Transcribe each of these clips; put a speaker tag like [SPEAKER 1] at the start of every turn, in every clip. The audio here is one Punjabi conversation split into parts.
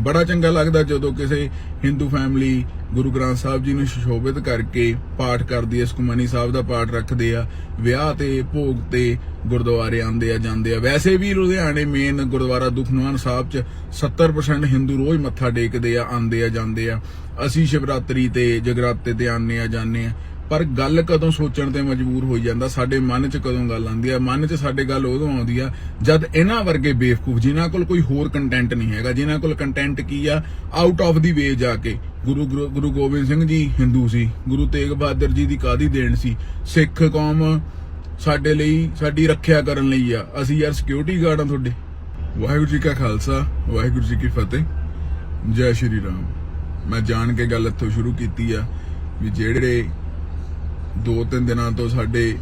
[SPEAKER 1] ਬੜਾ ਚੰਗਾ ਲੱਗਦਾ ਜਦੋਂ ਕਿਸੇ ਹਿੰਦੂ ਫੈਮਿਲੀ ਗੁਰੂ ਗ੍ਰੰਥ ਸਾਹਿਬ ਜੀ ਨੂੰ ਸ਼ੋਭਿਤ ਕਰਕੇ ਪਾਠ ਕਰਦੀ ਹੈ, ਸੁਖਮਨੀ ਸਾਹਿਬ ਦਾ ਪਾਠ ਰੱਖਦੇ ਆ, ਵਿਆਹ ਤੇ, ਭੋਗ ਤੇ, ਗੁਰਦੁਆਰੇ ਆਉਂਦੇ ਆ, ਜਾਂਦੇ ਆ। ਵੈਸੇ ਵੀ ਲੁਧਿਆਣੇ ਮੇਨ ਗੁਰਦੁਆਰਾ ਦੁਖਨਿਵਾਰਨ ਸਾਹਿਬ ਚ 70% ਹਿੰਦੂ ਰੋਜ਼ ਮੱਥਾ ਟੇਕਦੇ ਆ, ਆਉਂਦੇ ਆ, ਜਾਂਦੇ ਆ। ਅਸੀਂ ਸ਼ਿਵਰਾਤਰੀ ਤੇ ਜਗਰਾਤੇ ਤੇ ਆਉਂਦੇ ਆ, ਜਾਂਦੇ ਆ। ਪਰ ਗੱਲ ਕਦੋਂ ਸੋਚਣ ਤੇ ਮਜਬੂਰ ਹੋਈ ਜਾਂਦਾ, ਸਾਡੇ ਮਨ 'ਚ ਕਦੋਂ ਗੱਲ ਆਉਂਦੀ ਆ? ਮਨ 'ਚ ਸਾਡੇ ਗੱਲ ਉਦੋਂ ਆਉਂਦੀ ਆ ਜਦ ਇਹਨਾਂ ਵਰਗੇ ਬੇਵਕੂਫ, ਜਿਨ੍ਹਾਂ ਕੋਲ ਕੋਈ ਹੋਰ ਕੰਟੈਂਟ ਨਹੀਂ ਹੈਗਾ, ਜਿਨ੍ਹਾਂ ਕੋਲ ਕੰਟੈਂਟ ਕੀ ਆ? ਆਊਟ ਆਫ ਦੀ ਵੇ ਜਾ ਕੇ। ਗੁਰੂ ਗੁਰੂ ਗੋਬਿੰਦ ਸਿੰਘ ਜੀ ਹਿੰਦੂ ਸੀ, ਗੁਰੂ ਤੇਗ ਬਹਾਦਰ ਜੀ ਦੀ ਕਾਦੀ ਦੇਣ ਸੀ। ਸਿੱਖ ਕੌਮ ਸਾਡੇ ਲਈ, ਸਾਡੀ ਰੱਖਿਆ ਕਰਨ ਲਈ ਆ। ਅਸੀਂ ਯਾਰ ਸਿਕਿਉਰਿਟੀ ਗਾਰਡ ਆ ਤੁਹਾਡੇ। ਵਾਹਿਗੁਰੂ ਜੀ ਕਾ ਖਾਲਸਾ, ਵਾਹਿਗੁਰੂ ਜੀ ਕੀ ਫਤਿਹ। ਜੈ ਸ਼੍ਰੀ ਰਾਮ। ਮੈਂ ਜਾਣ ਕੇ ਗੱਲ ਇੱਥੋਂ ਸ਼ੁਰੂ ਕੀਤੀ ਆ ਵੀ ਜਿਹੜੇ ਦੋ ਤਿੰਨ ਦਿਨਾਂ ਤੋਂ ਸਾਡੇ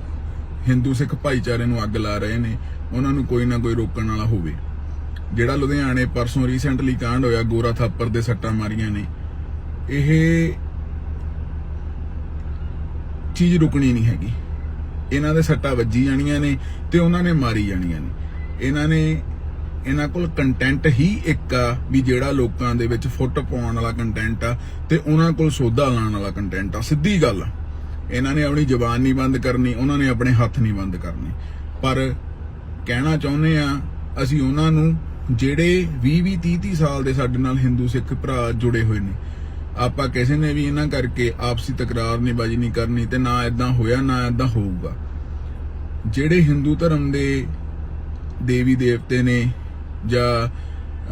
[SPEAKER 1] ਹਿੰਦੂ ਸਿੱਖ ਭਾਈਚਾਰੇ ਨੂੰ ਅੱਗ ਲਾ ਰਹੇ ਨੇ, ਉਹਨਾਂ ਨੂੰ ਕੋਈ ਨਾ ਕੋਈ ਰੋਕਣ ਵਾਲਾ ਹੋਵੇ। ਜਿਹੜਾ ਲੁਧਿਆਣੇ ਪਰਸੋਂ ਰੀਸੈਂਟਲੀ ਕਾਂਡ ਹੋਇਆ, ਗੋਰਾ ਥਾਪਰ ਦੇ ਸੱਟਾਂ ਮਾਰੀਆਂ ਨੇ, ਇਹ ਚੀਜ਼ ਰੁਕਣੀ ਨਹੀਂ ਹੈਗੀ। ਇਹਨਾਂ ਦੇ ਸੱਟਾਂ ਵੱਜੀ ਜਾਣੀਆਂ ਨੇ ਤੇ ਉਹਨਾਂ ਨੇ ਮਾਰੀ ਜਾਣੀਆਂ ਨੇ। ਇਹਨਾਂ ਨੇ, ਇਹਨਾਂ ਕੋਲ ਕੰਟੈਂਟ ਹੀ ਇੱਕ ਆ ਵੀ ਜਿਹੜਾ ਲੋਕਾਂ ਦੇ ਵਿੱਚ ਫੁੱਟ ਪਾਉਣ ਵਾਲਾ ਕੰਟੈਂਟ ਆ ਤੇ ਉਹਨਾਂ ਕੋਲ ਸੋਧਾ ਲਾਉਣ ਵਾਲਾ ਕੰਟੈਂਟ ਆ। ਸਿੱਧੀ ਗੱਲ ਆ। ਇਹਨਾਂ ਨੇ ਆਪਣੀ ਜ਼ੁਬਾਨ ਨਹੀਂ ਬੰਦ ਕਰਨੀ, ਉਹਨਾਂ ਨੇ ਆਪਣੇ ਹੱਥ ਨਹੀਂ ਬੰਦ ਕਰਨੇ। ਪਰ ਕਹਿਣਾ ਚਾਹੁੰਦੇ ਆ ਅਸੀਂ ਉਹਨਾਂ ਨੂੰ ਜਿਹੜੇ 20 20 30 30 ਸਾਲ ਦੇ ਸਾਡੇ ਨਾਲ ਹਿੰਦੂ ਸਿੱਖ ਭਰਾ ਜੁੜੇ ਹੋਏ ਨੇ, ਆਪਾਂ ਕਿਸੇ ਨੇ ਵੀ ਇਹਨਾਂ ਕਰਕੇ ਆਪਸੀ ਤਕਰਾਰ ਨਹੀਂ ਬਾਜੀ ਨਹੀਂ ਕਰਨੀ ਤੇ ਨਾ ਇਦਾਂ ਹੋਇਆ, ਨਾ ਇਦਾਂ ਹੋਊਗਾ। ਜਿਹੜੇ ਹਿੰਦੂ ਧਰਮ ਦੇ ਦੇਵੀ ਦੇਵਤੇ ਨੇ ਜਾਂ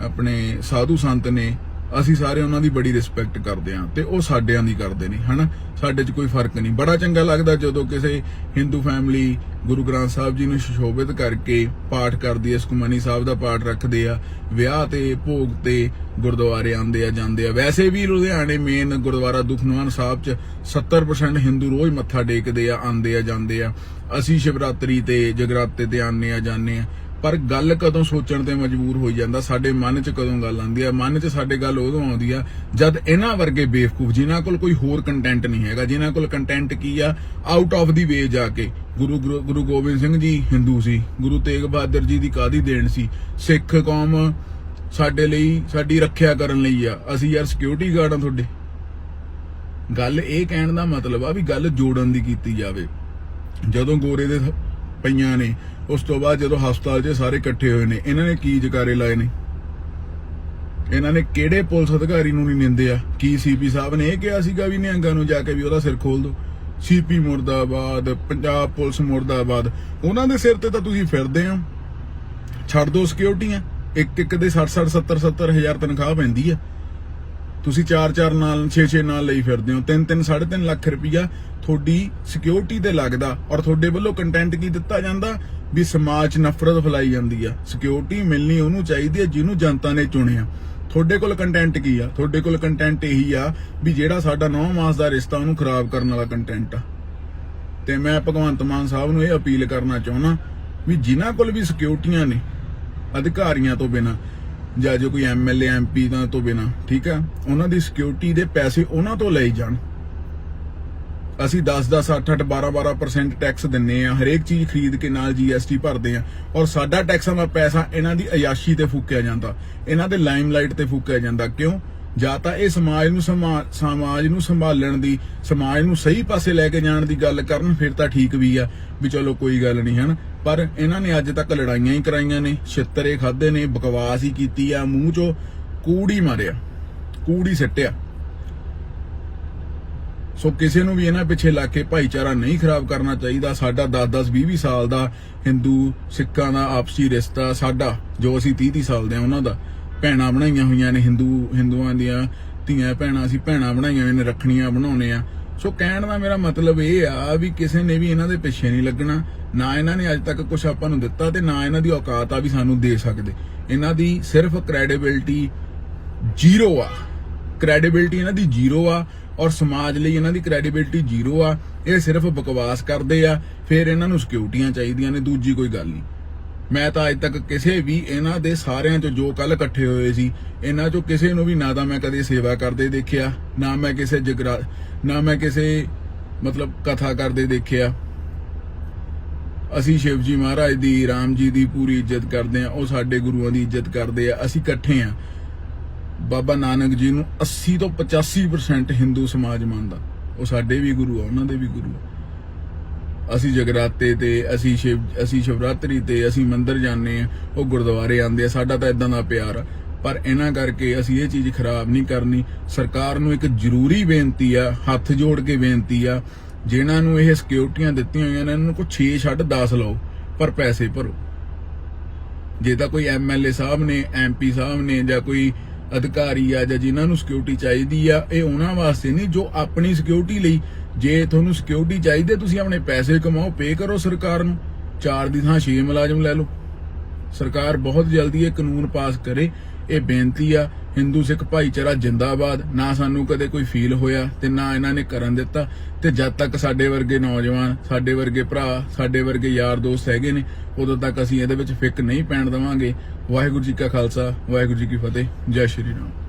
[SPEAKER 1] ਆਪਣੇ ਸਾਧੂ ਸੰਤ ਨੇ ਅਸੀਂ ਸਾਰੇ ਉਹਨਾਂ ਦੀ ਬੜੀ ਰਿਸਪੈਕਟ ਕਰਦੇ ਹਾਂ ਤੇ ਉਹ ਸਾਡਿਆਂ ਦੀ ਕਰਦੇ ਨੇ, ਹਨਾ? ਸਾਡੇ 'ਚ ਕੋਈ ਫ਼ਰਕ ਨਹੀਂ। ਬੜਾ ਚੰਗਾ ਲੱਗਦਾ ਜਦੋਂ ਕਿਸੇ ਹਿੰਦੂ ਫੈਮਿਲੀ ਗੁਰੂ ਗ੍ਰੰਥ ਸਾਹਿਬ ਜੀ ਨੂੰ ਸ਼ੋਭਿਤ ਕਰਕੇ ਪਾਠ ਕਰਦੀ ਹੈ, ਸੁਖਮਨੀ ਸਾਹਿਬ ਦਾ ਪਾਠ ਰੱਖਦੇ ਆ, ਵਿਆਹ ਤੇ, ਭੋਗ ਤੇ ਗੁਰਦੁਆਰੇ ਆਉਂਦੇ ਆ, ਜਾਂਦੇ ਆ। ਵੈਸੇ ਵੀ ਲੁਧਿਆਣੇ ਮੇਨ ਗੁਰਦੁਆਰਾ ਦੁਖਨਿਵਾਰਨ ਸਾਹਿਬ ਚ 70% ਹਿੰਦੂ ਰੋਜ਼ ਮੱਥਾ ਟੇਕਦੇ ਆ, ਆਉਂਦੇ ਆ, ਜਾਂਦੇ ਆ। ਅਸੀਂ ਸ਼ਿਵਰਾਤਰੀ ਤੇ, ਜਗਰਾਤੇ ਤੇ ਆਉਂਦੇ ਆ, ਜਾਂਦੇ ਆ। ਪਰ ਗੱਲ ਕਦੋਂ ਸੋਚਣ ਤੇ ਮਜਬੂਰ ਹੋਈ ਜਾਂਦਾ, ਸਾਡੇ ਮਨ 'ਚ ਕਦੋਂ ਗੱਲ ਆਉਂਦੀ ਆ? ਮਨ 'ਚ ਸਾਡੇ ਗੱਲ ਉਦੋਂ ਆਉਂਦੀ ਆ ਜਦ ਇਹਨਾਂ ਵਰਗੇ ਬੇਵਕੂਫ, ਜਿਨ੍ਹਾਂ ਕੋਲ ਕੋਈ ਹੋਰ ਕੰਟੈਂਟ ਨਹੀਂ ਹੈਗਾ, ਜਿਨ੍ਹਾਂ ਕੋਲ ਕੰਟੈਂਟ ਕੀ ਆ? ਆਊਟ ਆਫ ਦੀ ਵੇ ਜਾ ਕੇ। ਗੁਰੂ ਗੁਰੂ ਗੋਬਿੰਦ ਸਿੰਘ ਜੀ ਹਿੰਦੂ ਸੀ, ਗੁਰੂ ਤੇਗ ਬਹਾਦਰ ਜੀ ਦੀ ਕਾਦੀ ਦੇਣ ਸੀ? ਸਿੱਖ ਕੌਮ ਸਾਡੇ ਲਈ, ਸਾਡੀ ਰੱਖਿਆ ਕਰਨ ਲਈ ਆ। ਅਸੀਂ ਯਾਰ ਸਿਕਿਉਰਿਟੀ ਗਾਰਡ ਆ ਤੁਹਾਡੇ। ਗੱਲ ਇਹ ਕਹਿਣ ਦਾ ਮਤਲਬ ਆ ਵੀ ਗੱਲ ਜੋੜਨ ਦੀ ਕੀਤੀ ਜਾਵੇ। ਜਦੋਂ ਗੋਰੇ ਦੇ ਪਈਆਂ ਨੇ। ਉਸ ਤੋਂ ਬਾਅਦ ਜਦੋਂ ਹਸਪਤਾਲ 'ਚ ਸਾਰੇ ਇਕੱਠੇ ਹੋਏ ਨੇ, ਇਹਨਾਂ ਨੇ ਕੀ ਜਕਾਰੇ ਲਾਏ ਨੇ? ਇਹਨਾਂ ਨੇ ਕਿਹੜੇ ਪੁਲਿਸ ਅਧਿਕਾਰੀ ਨੂੰ ਨਹੀਂ ਨਿੰਦਿਆ? ਕੀ ਸੀਪੀ ਸਾਹਿਬ ਨੇ ਇਹ ਕਿਹਾ ਸੀਗਾ ਵੀ ਨਿਹੰਗਾਂ ਨੂੰ ਜਾ ਕੇ ਵੀ ਉਹਦਾ ਸਿਰ ਖੋਲ ਦਿਓ ਸੀਪੀ ਮੁਰਦਾਬਾਦ, ਪੰਜਾਬ ਪੁਲਿਸ ਮੁਰਦਾਬਾਦ। ਉਹਨਾਂ ਦੇ ਸਿਰ ਤੇ ਤਾਂ ਤੁਸੀਂ ਫਿਰਦੇ ਹੋ। ਛੱਡ ਦੋ ਸਿਕਿਉਰਟੀਆਂ ਇੱਕ ਇੱਕ ਦੇ 60 60 70 70 ਹਜ਼ਾਰ ਤਨਖਾਹ ਪੈਂਦੀ ਆ। ਤੁਸੀਂ 4-4 ਨਾਲ 6-6 ਨਾਲ ਲਈ ਫਿਰਦੇ ਹੋ। 3-3 3.5 ਲੱਖ ਰੁਪਈਆ ਤੁਹਾਡੀ ਸਿਕਿਉਰਿਟੀ ਤੇ ਲੱਗਦਾ ਔਰ ਤੁਹਾਡੇ ਵੱਲੋਂ ਕੰਟੈਂਟ ਕੀ ਦਿੱਤਾ ਜਾਂਦਾ? ਵੀ ਸਮਾਜ ਨਫ਼ਰਤ ਫੈਲਾਈ ਜਾਂਦੀ ਆ। ਸਿਕਿਉਰਿਟੀ ਮਿਲਣੀ ਉਹਨੂੰ ਚਾਹੀਦੀ ਹੈ ਜਿਹਨੂੰ ਜਨਤਾ ਨੇ ਚੁਣਿਆ। ਤੁਹਾਡੇ ਕੋਲ ਕੰਟੈਂਟ ਕੀ ਆ? ਤੁਹਾਡੇ ਕੋਲ ਕੰਟੈਂਟ ਇਹੀ ਆ ਵੀ ਜਿਹੜਾ ਸਾਡਾ 9 ਮਾਸ ਦਾ ਰਿਸ਼ਤਾ ਉਹਨੂੰ ਖਰਾਬ ਕਰਨ ਵਾਲਾ ਕੰਟੈਂਟ ਆ। ਤੇ ਮੈਂ ਭਗਵੰਤ ਮਾਨ ਸਾਹਿਬ ਨੂੰ ਇਹ ਅਪੀਲ ਕਰਨਾ ਚਾਹੁੰਦਾ ਵੀ ਜਿਨ੍ਹਾਂ ਕੋਲ ਵੀ ਸਿਕਿਉਰਟੀਆਂ ਨੇ, ਅਧਿਕਾਰੀਆਂ ਤੋਂ ਬਿਨਾ ਜਾਂ ਜੋ ਕੋਈ ਐਮਐਲਏ ਐਮਪੀ ਦਾ ਤੋਂ ਬਿਨਾ, ਠੀਕ ਆ? ਉਹਨਾਂ ਦੀ ਸਿਕਿਉਰਿਟੀ ਦੇ ਪੈਸੇ ਉਹਨਾਂ ਤੋਂ ਲਈ ਜਾਣ। ਅਸੀਂ 10 10 8 8 12 12% ਟੈਕਸ ਦਿੰਨੇ ਆ, ਹਰੇਕ ਚੀਜ਼ ਖਰੀਦ ਕੇ ਨਾਲ ਜੀਐਸਟੀ ਭਰਦੇ ਆ। ਔਰ ਸਾਡਾ ਟੈਕਸਾਂ ਦਾ ਪੈਸਾ ਇਹਨਾਂ ਦੀ ਅਯਾਸ਼ੀ ਤੇ ਫੂਕਿਆ ਜਾਂਦਾ। ਇਹਨਾਂ ਦੇ ਲਾਈਮਲਾਈਟ ਤੇ ਫੂਕਿਆ ਜਾਂਦਾ। ਕਿਉਂ? ਜਾਂ ਤਾਂ ਇਹ ਸਮਾਜ ਨੂੰ ਸਮਾਜ ਨੂੰ ਸੰਭਾਲਣ ਦੀ, ਸਮਾਜ ਨੂੰ ਸਹੀ ਪਾਸੇ ਲੈ ਕੇ ਜਾਣ ਦੀ ਗੱਲ ਕਰਨ, ਫਿਰ ਤਾਂ ਠੀਕ ਵੀ ਆ, ਵੀ ਚਲੋ ਕੋਈ ਗੱਲ ਨਹੀਂ, ਹਨ? ਪਰ ਇਹਨਾਂ ਨੇ ਅੱਜ ਤੱਕ ਲੜਾਈਆਂ ਹੀ ਕਰਾਈਆਂ ਨੇ, ਛਿੱਤਰੇ ਖਾਦੇ ਨੇ, ਬਕਵਾਸ ਹੀ ਕੀਤੀ ਆ, ਮੂੰਹ ਚੋਂ ਕੂੜੀ ਮਾਰਿਆ, ਕੂੜੀ ਸੱਟਿਆ। ਸੋ ਕਿਸੇ ਨੂੰ ਵੀ ਇਹਨਾਂ ਪਿੱਛੇ ਲੱਗ ਕੇ ਭਾਈਚਾਰਾ ਨਹੀਂ ਖਰਾਬ ਕਰਨਾ ਚਾਹੀਦਾ, ਸਾਡਾ 10-10 20-20 ਸਾਲ ਦਾ ਹਿੰਦੂ, ਸਿੱਖਾਂ ਦਾ ਆਪਸੀ ਰਿਸ਼ਤਾ, ਸਾਡਾ, ਜੋ ਅਸੀਂ 30-30 ਸਾਲ ਦੇ ਆ ਉਹਨਾਂ ਦਾ ਭੈਣਾਂ ਬਣਾਈਆਂ ਹੋਈਆਂ ਨੇ ਹਿੰਦੂ, ਹਿੰਦੂਆਂ ਦੀਆਂ ਧੀਆਂ ਭੈਣਾਂ, ਅਸੀਂ ਭੈਣਾਂ ਬਣਾਈਆਂ ਹੋਈਆਂ ਨੇ, ਰੱਖਣੀਆਂ ਬਣਾਉਣੇ ਆ ਸੋ ਕਹਿਣ ਦਾ ਮੇਰਾ ਮਤਲਬ ਇਹ ਆ ਵੀ ਕਿਸੇ ਨੇ ਵੀ ਇਹਨਾਂ ਦੇ ਪਿੱਛੇ ਨਹੀਂ ਲੱਗਣਾ, ਨਾ ਇਹਨਾਂ ਨੇ ਅੱਜ ਤੱਕ ਕੁਝ ਆਪਾਂ ਨੂੰ ਦਿੱਤਾ ਤੇ ਨਾ ਇਹਨਾਂ ਦੀ ਔਕਾਤ ਆ ਵੀ ਸਾਨੂੰ ਦੇ ਸਕਦੇ। ਇਹਨਾਂ ਦੀ ਸਿਰਫ ਕ੍ਰੈਡੀਬਿਲਟੀ ਜ਼ੀਰੋ ਆ। ਕ੍ਰੈਡੀਬਿਲਟੀ ਇਹਨਾਂ ਦੀ ਜ਼ੀਰੋ ਆ ਔਰ ਸਮਾਜ ਲਈ ਇਹਨਾਂ ਦੀ ਕ੍ਰੈਡੀਬਿਲਟੀ ਜ਼ੀਰੋ ਆ। ਇਹ ਸਿਰਫ ਬਕਵਾਸ ਕਰਦੇ ਆ, ਫਿਰ ਇਹਨਾਂ ਨੂੰ ਸਿਕਿਉਰਟੀਆਂ ਚਾਹੀਦੀਆਂ ਨੇ, ਦੂਜੀ ਕੋਈ ਗੱਲ ਨਹੀਂ। ਮੈਂ ਤਾਂ ਅੱਜ ਤੱਕ ਕਿਸੇ ਵੀ ਇਹਨਾਂ ਦੇ ਸਾਰਿਆਂ ਚੋਂ ਜੋ ਕੱਲ ਇਕੱਠੇ ਹੋਏ ਸੀ, ਇਹਨਾਂ ਚੋਂ ਕਿਸੇ ਨੂੰ ਵੀ ਨਾ ਤਾਂ ਮੈਂ ਕਦੇ ਸੇਵਾ ਕਰਦੇ ਦੇਖਿਆ, ਨਾ ਮੈਂ ਕਿਸੇ ਜਗਰਾ, ਨਾ ਮੈਂ ਕਿਸੇ, ਮਤਲਬ ਕਥਾ ਕਰਦੇ ਦੇਖਿਆ। ਅਸੀਂ ਸ਼ਿਵ ਜੀ ਮਹਾਰਾਜ ਦੀ, ਰਾਮ ਜੀ ਦੀ ਪੂਰੀ ਇੱਜ਼ਤ ਕਰਦੇ ਆ ਉਹ ਸਾਡੇ ਗੁਰੂਆਂ ਦੀ ਇੱਜ਼ਤ ਕਰਦੇ ਆ, ਅਸੀਂ ਇਕੱਠੇ ਆ ਬਾਬਾ ਨਾਨਕ ਜੀ ਨੂੰ 80 ਤੋਂ 85% ਹਿੰਦੂ ਸਮਾਜ ਮੰਨਦਾ, ਉਹ ਸਾਡੇ ਵੀ ਗੁਰੂ ਆ, ਉਹਨਾਂ ਦੇ ਵੀ ਗੁਰੂ ਆ। ਅਸੀਂ ਜਗਰਾਤੇ ਤੇ, ਅਸੀਂ ਸ਼ਿਵ, ਅਸੀਂ ਸ਼ਿਵਰਾਤਰੀ ਤੇ, ਅਸੀਂ ਮੰਦਿਰ ਜਾਂਦੇ ਆ ਉਹ ਗੁਰਦੁਆਰੇ ਆਉਂਦੇ ਆ, ਸਾਡਾ ਤਾਂ ਇਦਾਂ ਦਾ ਪਿਆਰ ਆ। ਪਰ ਇਹਨਾਂ ਕਰਕੇ ਅਸੀਂ ਇਹ ਚੀਜ਼ ਖਰਾਬ ਨਹੀਂ ਕਰਨੀ। ਸਰਕਾਰ ਨੂੰ ਇੱਕ ਜ਼ਰੂਰੀ ਬੇਨਤੀ ਆ, ਹੱਥ ਜੋੜ ਕੇ ਬੇਨਤੀ ਆ, ਜਿਨ੍ਹਾਂ ਨੂੰ ਇਹ ਸਿਕਿਉਰਟੀਆਂ ਦਿੱਤੀਆਂ ਹੋਈਆਂ ਨੇ, ਇਹਨਾਂ ਨੂੰ ਕੋਈ 6 ਛੱਡ 10 ਲਓ, ਪਰ ਪੈਸੇ ਭਰੋ। ਜੇ ਤਾਂ ਕੋਈ ਐਮਐਲਏ ਸਾਹਿਬ ਨੇ ਐਮਪੀ ਸਾਹਿਬ ਨੇ, ਜਾਂ ਕੋਈ ਅਧਿਕਾਰੀ ਆ, ਜਾਂ ਜਿਨ੍ਹਾਂ ਨੂੰ ਸਿਕਿਉਰਿਟੀ ਚਾਹੀਦੀ ਆ, ਇਹ ਉਹਨਾਂ ਵਾਸਤੇ ਨਹੀਂ, ਜੋ ਆਪਣੀ ਸਿਕਿਉਰਿਟੀ ਲਈ ਜੇ ਤੁਹਾਨੂੰ ਸਿਕਿਉਰਿਟੀ ਚਾਹੀਦੀ, ਤੁਸੀਂ ਆਪਣੇ ਪੈਸੇ ਕਮਾਓ ਪੇ ਕਰੋ ਸਰਕਾਰ ਨੂੰ। ਚਾਰ ਦੀ ਥਾਂ 6 ਮੁਲਾਜ਼ਮ ਲੈ ਲਓ। ਸਰਕਾਰ ਬਹੁਤ ਜਲਦੀ ਇਹ ਕਾਨੂੰਨ ਪਾਸ ਕਰੇ। ਇਹ ਬੇਨਤੀ ਆ, ਹਿੰਦੂ ਸਿੱਖ ਭਾਈਚਾਰਾ ਜਿੰਦਾਬਾਦ। ਨਾ ਸਾਨੂੰ ਕਦੇ ਕੋਈ ਫੀਲ ਹੋਇਆ ਤੇ ਨਾ ਇਹਨਾਂ ਨੇ ਕਰਨ ਦਿੱਤਾ। ਤੇ ਜਦ ਤੱਕ ਸਾਡੇ ਵਰਗੇ ਨੌਜਵਾਨ, ਸਾਡੇ ਵਰਗੇ ਭਰਾ, ਸਾਡੇ ਵਰਗੇ ਯਾਰ ਦੋਸਤ ਹੈਗੇ ਨੇ, ਉਦੋਂ ਤੱਕ ਅਸੀਂ ਇਹਦੇ ਵਿੱਚ ਫਿੱਕ ਨਹੀਂ ਪੈਣ ਦੇਵਾਂਗੇ। ਵਾਹਿਗੁਰੂ ਜੀ ਕਾ ਖਾਲਸਾ, ਵਾਹਿਗੁਰੂ ਜੀ ਕੀ ਫਤਿਹ। ਜੈ ਸ਼੍ਰੀ ਰਾਮ।